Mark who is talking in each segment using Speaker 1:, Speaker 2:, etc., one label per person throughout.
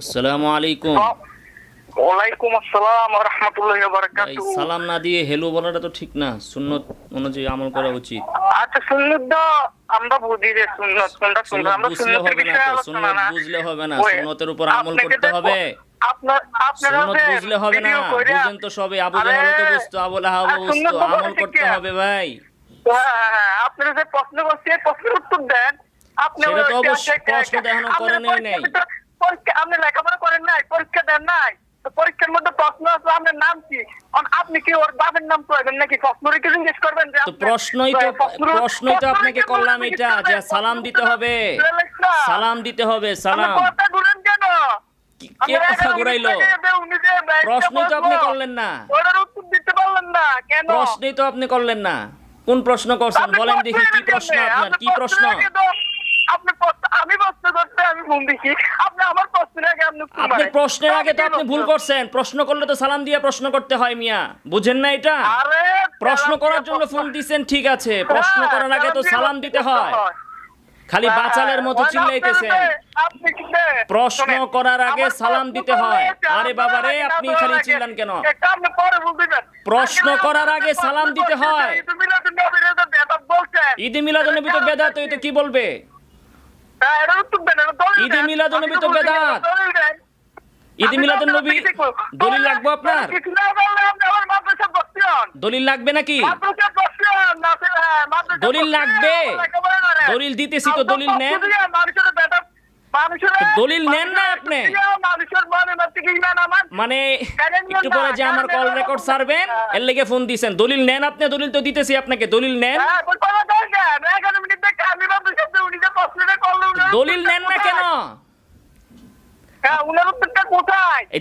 Speaker 1: আসসালামু আলাইকুম।
Speaker 2: ওয়ালাইকুম আসসালাম ওয়া রাহমাতুল্লাহি ওয়া বারাকাতুহু।
Speaker 1: সালাম না দিয়ে হেলো বলাটা তো ঠিক না সুন্নত অনুযায়ী আমল করা উচিত।
Speaker 2: আচ্ছা সুন্নত তো আমরা বুঝি যে সুন্নত কোনটা সুন্নত? আমরা সুন্নতের বিষয়ে আলোচনা না।
Speaker 1: বুঝলে হবে না সুন্নতের উপর আমল করতে হবে।
Speaker 2: আপনার আপনারা
Speaker 1: বুঝলে হবে না বুঝেন তো সবে আবু জাহেল তো বুঝতো আবু লাহাব বুঝতো আমল করতে হবে ভাই।
Speaker 2: হ্যাঁ, হ্যাঁ, হ্যাঁ, আপনারা যে প্রশ্ন করছে প্রশ্নের উত্তর দেন। আপনি
Speaker 1: সেটা তো প্রশ্ন নাই।
Speaker 2: পরীক্ষা আপনি লেখাপড়া করেন নাই পরীক্ষা দেন নাই পরীক্ষার মধ্যে প্রশ্ন আছে আপনার নাম কি? আপনি কি ওর বাপের নাম করবেন নাকি? প্রশ্ন রেখে জিজ্ঞেস করবেন যে
Speaker 1: তো প্রশ্নই তো প্রশ্নই তো আপনাকে করলাম এটা যে সালাম দিতে হবে। সালাম দিতে হবে সালাম। কি- কে কথা ঘুরাইলো? প্রশ্নই তো আপনি করলেন না।
Speaker 2: উত্তর দিতে পারলেন না কেন?
Speaker 1: প্রশ্নই তো আপনি করলেন না। কোন প্রশ্ন করছেন? বলেন দেখি কি
Speaker 2: প্রশ্ন
Speaker 1: আপনার কি প্রশ্ন
Speaker 2: আপনি আমি প্রশ্ন করতে আমি ফোন দিছি। আপনি প্রশ্নের আগে
Speaker 1: তো আপনি ভুল
Speaker 2: প্রশ্ন?
Speaker 1: করছেন। প্রশ্ন করলে তো সালাম দিয়ে প্রশ্ন করতে হয় মিয়া। বুঝেন না এটা? প্রশ্ন করার জন্য ফোন দিছেন ঠিক আছে। প্রশ্ন
Speaker 2: হ্যাঁ,
Speaker 1: করার আগে তো সালাম দিতে হয়। খালি
Speaker 2: হ্যাঁ,
Speaker 1: বাচালের মতো চিল্লাইতেছেন।
Speaker 2: যে-
Speaker 1: প্রশ্ন করার আগে সালাম দিতে হয়। আরে বাবা রে, আপনি খালি চিল্লান কেন? প্রশ্ন করার আগে সালাম দিতে হয়। ঈদে মিলাদুন্নবী তো বেদাত তো এটা কি বলবে
Speaker 2: হ্যাঁ, এটার উত্তর দেন, এটা দলিল
Speaker 1: ঈদে
Speaker 2: দেন।
Speaker 1: মিলাদুন্নবী তো বেদাত। ঈদে
Speaker 2: আমি
Speaker 1: নবী
Speaker 2: দেখব।
Speaker 1: দলিল লাগবে আপনার। দলিল লাগবে নাকি দলিল লাগবে? দলিল দিতেছি তো, দলিল নেন।
Speaker 2: পক্ষ দিয়ে মানুষের বেদাত- মানুষের-
Speaker 1: তো দলিল নেন না আপনি?
Speaker 2: মনে
Speaker 1: একটু পরে যে আমার কল রেকর্ড সারবেন এর লেগে ফোন দিছেন। দলিল নেন আপনি দলিল তো দিতেছি আপনাকে। দলিল নেন।
Speaker 2: হ্যাঁ, বলব না দরকার। এগারো মিনিট দেখে আমি উনি যে প্রশ্নটা করল, উনার
Speaker 1: দলিল নেন না কেন?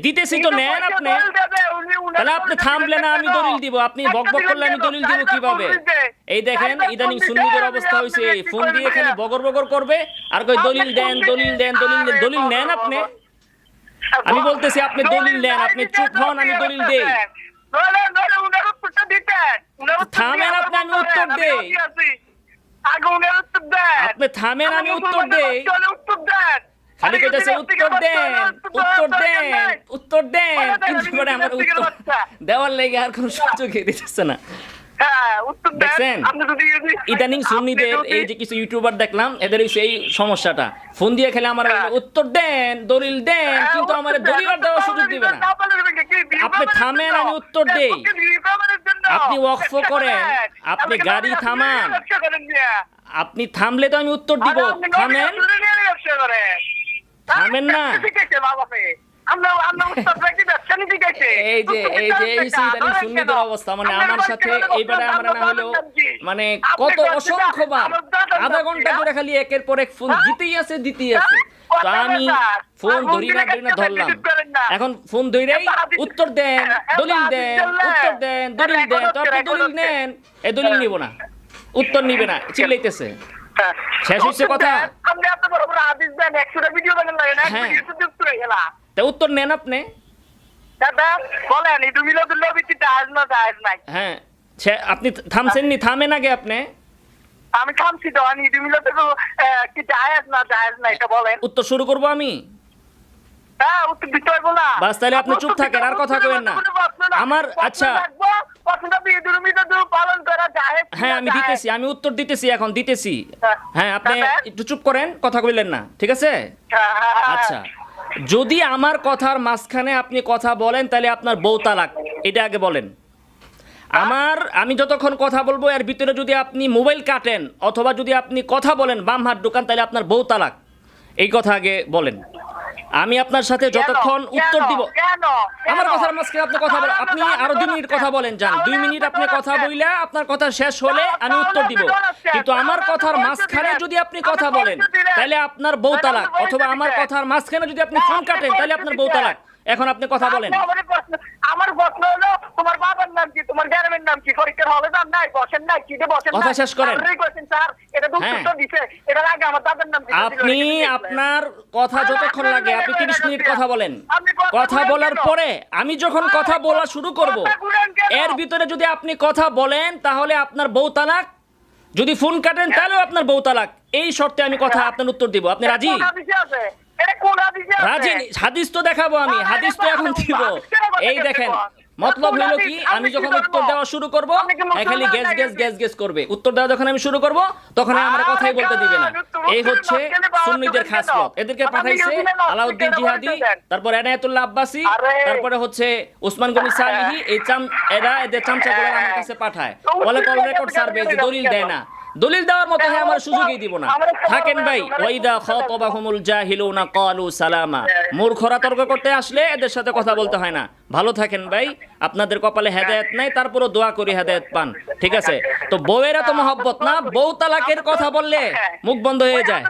Speaker 1: দিতেছি তো নেন আপনি।
Speaker 2: দলিল দেবে, উনি- উনার
Speaker 1: তাহলে আপনি থামলে না আমি
Speaker 2: কেন?
Speaker 1: দলিল দিব। আপনি করলে আমি দলিল দিব কীভাবে? এই দেখেন ইদানিং সুন্নিদের অবস্থা হয়েছে।
Speaker 2: আপনি
Speaker 1: এই
Speaker 2: কি
Speaker 1: ফোন দিয়ে খালি বগর বগর করবে আর কই দলিল দেন দলিল দেন দলিল দেন দলিল নেন আপনি। আমি বলতেছি আপনি দলিল নেন, আপনি চুপ হন, আমি দলিল দেই। থামেন আপনি, আমি উত্তর দেই। আপনি থামেন আমি উত্তর দেই।
Speaker 2: উত্তর দেন।
Speaker 1: খালি কইতাছে উত্তর দেন উত্তর দেন উত্তর দেন। কিন্তু পরে আমার উত্তর দেওয়ার লেগে আর কোনো সুযোগই দিতেছে না।
Speaker 2: হ্যাঁ,
Speaker 1: ইদানিং সুন্নিদের এই যে কিছু ইউটিউবার দেখলাম এদের সেই সমস্যাটা। ফোন দিয়ে খেলে আমার
Speaker 2: হ্যাঁ।
Speaker 1: উত্তর দেন দলিল দেন
Speaker 2: হ্যাঁ,
Speaker 1: কিন্তু আমার। দলিল দেওয়ার সুযোগ দিবে না। আপনি থামেন, আমি উত্তর দেই। আপনি ওয়াকফ করেন, আপনি গাড়ি থামান। আপনি থামলে তো আমি উত্তর দিব। থামেন। থামেন না। এই যে এই যে এই সুন্নিদের অবস্থা মানে আমার সাথে এইবারে আমরা না? মানে কত
Speaker 2: বলছেন না,
Speaker 1: অসংখ্যবার আধা ঘণ্টা
Speaker 2: হ্যাঁ?
Speaker 1: ধরে খালি একের পর এক ফোন
Speaker 2: হ্যাঁ?
Speaker 1: দিতেই আছে দিতেই আছে
Speaker 2: হ্যাঁ?
Speaker 1: তো আমি ফোন। ধরি না ধরি না ধরলাম। এখন ফোন ধরেই উত্তর দেন দলিল দেন উত্তর দেন দলিল দেন তো আপনি দলিল নেন এই দলিল। নিব না উত্তর নিবে না চিল্লাইতেছে। শেষ কথা?
Speaker 2: আপনি এত বড় বড় হাদিস দেন, একশোটা ভিডিও বানান লাগে না, এক
Speaker 1: হ্যাঁ।
Speaker 2: তো উত্তর হয়ে
Speaker 1: তা উত্তর নেন আপনি
Speaker 2: দাদা, বলেন, না নাই?
Speaker 1: হ্যাঁ আপনি থামছেন নি থামেন আগে আপনি
Speaker 2: আমি থামছি তো, আমি মিলাদুল, আহ, কি জায়েজ না জায়েজ না, এটা বলেন।
Speaker 1: উত্তর শুরু করব আমি
Speaker 2: হ্যাঁ, উত্তর দিতে হইবো না।
Speaker 1: বাস, তাহলে আপনি চুপ থাকেন, আর কথা
Speaker 2: হবে,
Speaker 1: কইবেন না।
Speaker 2: কোনো প্রশ্ন না।
Speaker 1: আমার- আচ্ছা। হ্যাঁ আমি? দিতেছি আমি উত্তর দিতেছি এখন দিতেছি।
Speaker 2: হ্যাঁ।
Speaker 1: হ্যাঁ আপনি একটু চুপ করেন কথা কইলেন না ঠিক আছে?
Speaker 2: হ্যাঁ, হ্যাঁ, হ্যাঁ।
Speaker 1: আচ্ছা যদি আমার কথার মাঝখানে আপনি কথা বলেন তাহলে আপনার বউ তালাক এটা আগে বলেন। আমার আমি যতক্ষণ কথা বলব এর ভিতরে যদি আপনি মোবাইল কাটেন অথবা যদি আপনি কথা বলেন বাম হাত ঢুকান তাহলে আপনার বউ তালাক। এই কথা আগে বলেন। আমি আপনার সাথে যতক্ষণ উত্তর দিব। আমার কথার মাঝখানে আপনি কথা বলেন। আপনি আরও দুই মিনিট কথা বলেন যান। দুই মিনিট আপনি কথা বইলা আপনার কথা শেষ হলে আমি উত্তর দিব। কিন্তু আমার কথার মাঝখানে যদি আপনি কথা বলেন তাহলে আপনার বউ তালাক। অথবা আমার কথার মাঝখানে যদি আপনি ফোন কাটেন তাহলে আপনার বউ তালাক। এখন আপনি কথা বলেন।
Speaker 2: আমার প্রশ্ন- আমার প্রশ্ন হলো তোমার বাবার নাম কি? তোমার গ্রামের নাম কি? পরীক্ষার হলে দাম নাই বসেন নাই কি বসেন
Speaker 1: কথা শেষ করেন।
Speaker 2: স্যার এটা তো
Speaker 1: হ্যাঁ।
Speaker 2: দিছে। আগে আমার দাদার নাম
Speaker 1: আপনি? আপনার কথা যতক্ষণ লাগে আপনি তিরিশ মিনিট কথা বলেন।
Speaker 2: কথা
Speaker 1: বলার পরে আমি যখন কথা বলা শুরু করব? এর ভিতরে যদি আপনি কথা বলেন তাহলে আপনার বউ তালাক। যদি ফোন কাটেন তাহলেও আপনার বউ তালাক। এই শর্তে আমি কথা আপনার উত্তর দিব। আপনি রাজি? রাজি? হাদিস তো দেখাবো আমি। হাদিস তো এখন দিব। এই দেখেন? মতলব হলো কি
Speaker 2: আমি
Speaker 1: যখন উত্তর দেওয়া শুরু করব খালি গ্যাস গ্যাস গ্যাস গ্যাস করবে। উত্তর দেওয়া যখন আমি শুরু করব তখন আমার কথাই বলতে দিবে না। এই হচ্ছে সুন্নিদের
Speaker 2: তুমি
Speaker 1: খাসলত এদেরকে পাঠাইছে আলাউদ্দিন জিহাদি তারপর এনায়েতুল্লাহ আব্বাসি তারপরে হচ্ছে ওসমান গনি সালিহি এই চাম এরা এদের চামচাগুলো আমার কাছে পাঠায়। বলে কল রেকর্ড সার্ভে দলিল দেয় না। দলিল দেওয়ার মতো হ্যাঁ আমার সুযোগই দিব না। থাকেন ভাই ওয়াইদা খাতাবাহুমুল জাহিলুনা ক্বালু সালামা। মূর্খরা তর্ক করতে আসলে এদের সাথে কথা বলতে হয় না। ভালো থাকেন ভাই আপনাদের কপালে হেদায়েত নাই তারপরও দোয়া করি হেদায়েত পান ঠিক আছে? তো বউয়েরা তো মহব্বত না? বউ তালাকের কথা বললে মুখ বন্ধ হয়ে যায়।